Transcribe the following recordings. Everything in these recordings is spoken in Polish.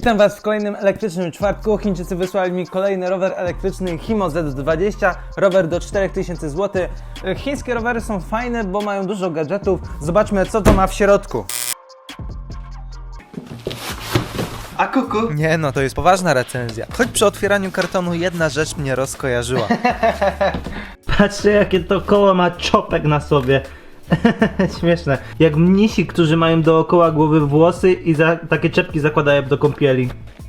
Witam Was w kolejnym elektrycznym czwartku. Chińczycy wysłali mi kolejny rower elektryczny Himo Z20, rower do 4000 zł. Chińskie rowery są fajne, bo mają dużo gadżetów. Zobaczmy, co to ma w środku. A kuku? Nie no, to jest poważna recenzja. Choć przy otwieraniu kartonu jedna rzecz mnie rozkojarzyła. Patrzcie jakie to koło ma czopek na sobie. Śmieszne. Jak mnisi, którzy mają dookoła głowy włosy i za, takie czepki zakładają do kąpieli.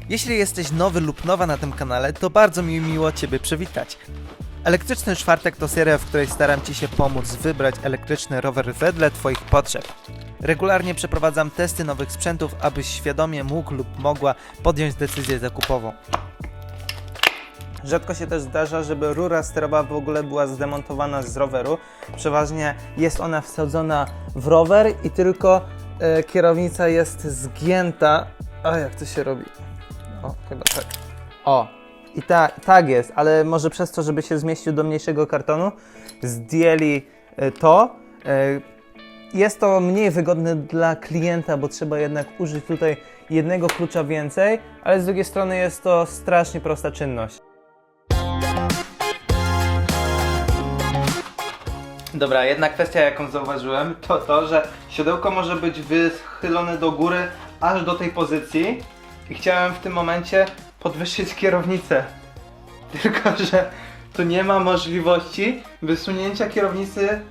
Jeśli jesteś nowy lub nowa na tym kanale, to bardzo mi miło Ciebie przywitać. Elektryczny czwartek to seria, w której staram Ci się pomóc wybrać elektryczny rower wedle Twoich potrzeb. Regularnie przeprowadzam testy nowych sprzętów, abyś świadomie mógł lub mogła podjąć decyzję zakupową. Rzadko się też zdarza, żeby rura sterowa w ogóle była zdemontowana z roweru. Przeważnie jest ona wsadzona w rower i tylko e, kierownica jest zgięta. A jak to się robi? O, chyba tak. O, i ta, tak jest, ale może przez to, żeby się zmieścił do mniejszego kartonu, zdjęli e, to. E, jest to mniej wygodne dla klienta, bo trzeba jednak użyć tutaj jednego klucza więcej, ale z drugiej strony jest to strasznie prosta czynność. Dobra, jedna kwestia, jaką zauważyłem, to to, że siodełko może być wychylone do góry aż do tej pozycji i chciałem w tym momencie podwyższyć kierownicę. Tylko, że tu nie ma możliwości wysunięcia kierownicy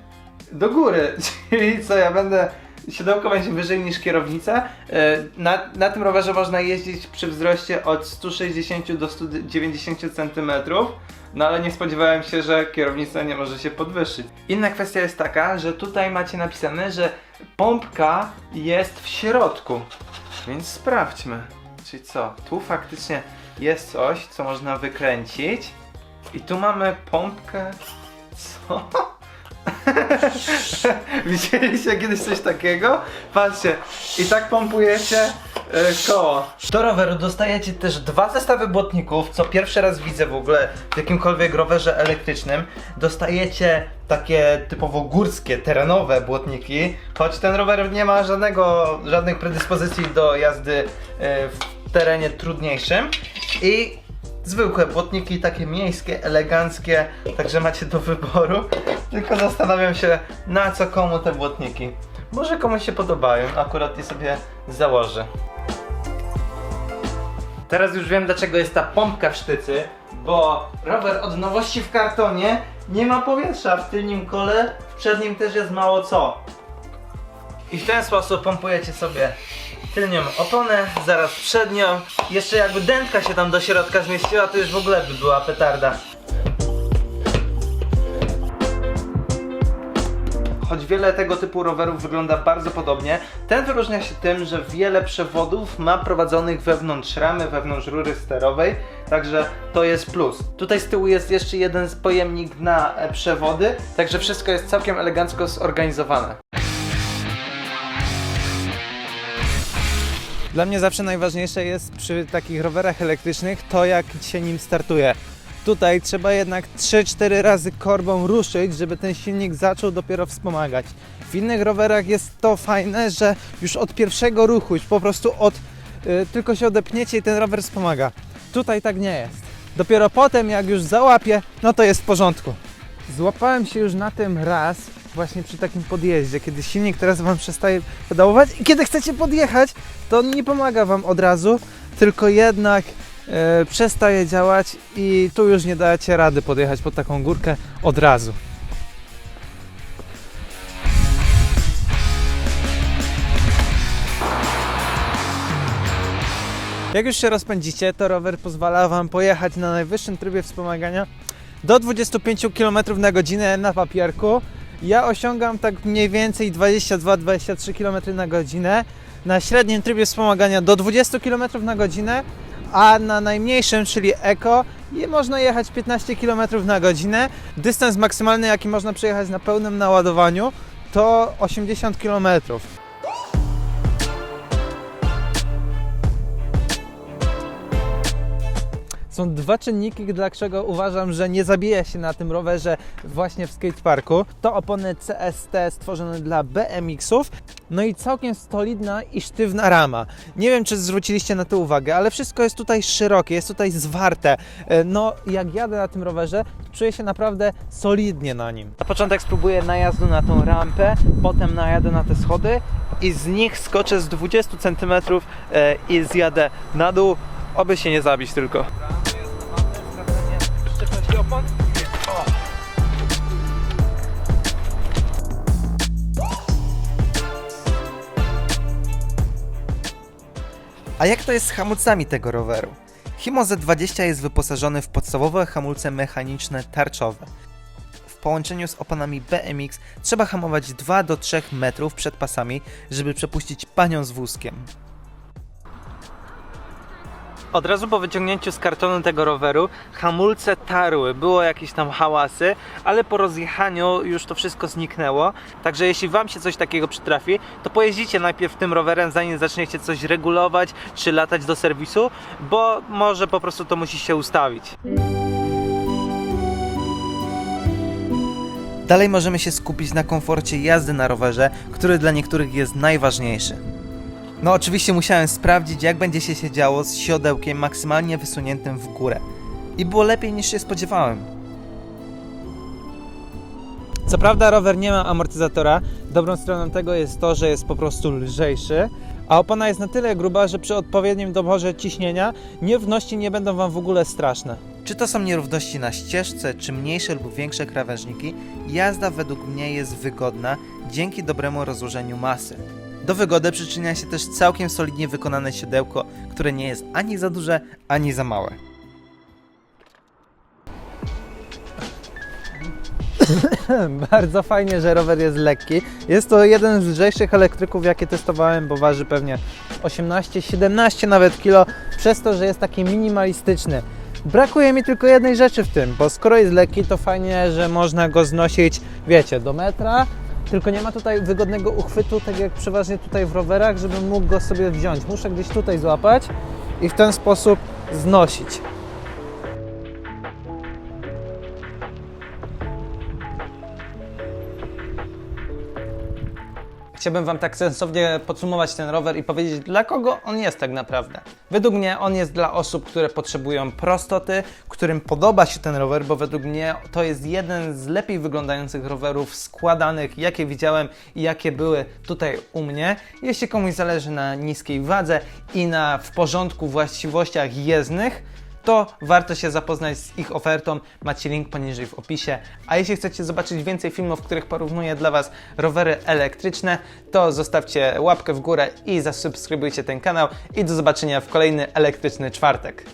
do góry. Czyli co, ja będę. Siodełko będzie wyżej niż kierownica. E, Na, na tym rowerze można jeździć przy wzroście od 160 do 190 cm. No ale nie spodziewałem się, że kierownica nie może się podwyższyć. Inna kwestia jest taka, że tutaj macie napisane, że pompka jest w środku. Więc sprawdźmy. Czyli co? Tu faktycznie jest coś, co można wykręcić. I tu mamy pompkę. Co? Widzieliście kiedyś coś takiego? Patrzcie, i tak pompujecie y, koło. Do roweru dostajecie też dwa zestawy błotników, co pierwszy raz widzę w ogóle w jakimkolwiek rowerze elektrycznym. Dostajecie takie typowo górskie, terenowe błotniki, choć ten rower nie ma żadnego, żadnych predyspozycji do jazdy y, w terenie trudniejszym. I zwykłe błotniki, takie miejskie, eleganckie, także macie do wyboru. Tylko zastanawiam się, na co komu te błotniki. Może komuś się podobają, akurat je sobie założę. Teraz już wiem, dlaczego jest ta pompka w sztycy, bo rower od nowości w kartonie nie ma powietrza w tylnym kole, w przednim też jest mało co. I w ten sposób pompujecie sobie tylnią oponę, zaraz przednią. Jeszcze jakby dętka się tam do środka zmieściła, to już w ogóle by była petarda. Choć wiele tego typu rowerów wygląda bardzo podobnie, ten wyróżnia się tym, że wiele przewodów ma prowadzonych wewnątrz ramy, wewnątrz rury sterowej, także to jest plus. Tutaj z tyłu jest jeszcze jeden pojemnik na e, przewody, także wszystko jest całkiem elegancko zorganizowane. Dla mnie zawsze najważniejsze jest przy takich rowerach elektrycznych to, jak się nim startuje. Tutaj trzeba jednak 3-4 razy korbą ruszyć, żeby ten silnik zaczął dopiero wspomagać. W innych rowerach jest to fajne, że już od pierwszego ruchu, już po prostu od y, tylko się odepniecie i ten rower wspomaga. Tutaj tak nie jest. Dopiero potem, jak już załapie, no to jest w porządku. Złapałem się już na tym raz, właśnie przy takim podjeździe, kiedy silnik teraz Wam przestaje pedałować i kiedy chcecie podjechać, to nie pomaga Wam od razu, tylko jednak przestaje działać i tu już nie dacie rady podjechać pod taką górkę od razu. Jak już się rozpędzicie, to rower pozwala Wam pojechać na najwyższym trybie wspomagania do 25 km na godzinę na papierku. Ja osiągam tak mniej więcej 22-23 km na godzinę. Na średnim trybie wspomagania do 20 km na godzinę, a na najmniejszym, czyli Eco, można jechać 15 km na godzinę. Dystans maksymalny, jaki można przejechać na pełnym naładowaniu, to 80 km. Są dwa czynniki, dlaczego uważam, że nie zabija się na tym rowerze właśnie w skateparku. To opony CST stworzone dla BMX-ów No i całkiem solidna i sztywna rama. Nie wiem, czy zwróciliście na to uwagę, ale wszystko jest tutaj szerokie, jest tutaj zwarte. E, No, jak jadę na tym rowerze, to czuję się naprawdę solidnie na nim. Na początek spróbuję najazdu na tą rampę, potem najadę na te schody i z nich skoczę z 20 cm i zjadę na dół, oby się nie zabić tylko. A jak to jest z hamulcami tego roweru? Himo Z20 jest wyposażony w podstawowe hamulce mechaniczne tarczowe. W połączeniu z oponami BMX trzeba hamować 2 do 3 metrów przed pasami, żeby przepuścić panią z wózkiem. Od razu po wyciągnięciu z kartonu tego roweru hamulce tarły, było jakieś tam hałasy, ale po rozjechaniu już to wszystko zniknęło. Także jeśli Wam się coś takiego przytrafi, to pojeździcie najpierw tym rowerem, zanim zaczniecie coś regulować czy latać do serwisu, bo może po prostu to musi się ustawić. Dalej możemy się skupić na komforcie jazdy na rowerze, który dla niektórych jest najważniejszy. No oczywiście musiałem sprawdzić jak będzie się się działo z siodełkiem maksymalnie wysuniętym w górę. I było lepiej niż się spodziewałem. Co prawda rower nie ma amortyzatora, dobrą stroną tego jest to, że jest po prostu lżejszy, a opona jest na tyle gruba, że przy odpowiednim doborze ciśnienia nierówności nie będą Wam w ogóle straszne. Czy to są nierówności na ścieżce, czy mniejsze lub większe krawężniki, jazda według mnie jest wygodna dzięki dobremu rozłożeniu masy. Do wygody przyczynia się też całkiem solidnie wykonane siodełko, które nie jest ani za duże, ani za małe. Bardzo fajnie, że rower jest lekki. Jest to jeden z lżejszych elektryków, jakie testowałem, bo waży pewnie 18-17 nawet kilo, przez to, że jest taki minimalistyczny. Brakuje mi tylko jednej rzeczy w tym, bo skoro jest lekki, to fajnie, że można go znosić, wiecie, do metra, tylko nie ma tutaj wygodnego uchwytu, tak jak przeważnie tutaj w rowerach, żebym mógł go sobie wziąć. Muszę gdzieś tutaj złapać i w ten sposób znosić. Chciałbym Wam tak sensownie podsumować ten rower i powiedzieć, dla kogo on jest tak naprawdę. Według mnie on jest dla osób, które potrzebują prostoty, którym podoba się ten rower, bo według mnie to jest jeden z lepiej wyglądających rowerów składanych, jakie widziałem i jakie były tutaj u mnie. Jeśli komuś zależy na niskiej wadze i na w porządku właściwościach jezdnych, to warto się zapoznać z ich ofertą. Macie link poniżej w opisie. A jeśli chcecie zobaczyć więcej filmów, w których porównuję dla Was rowery elektryczne, to zostawcie łapkę w górę i zasubskrybujcie ten kanał. I do zobaczenia w kolejny elektryczny czwartek.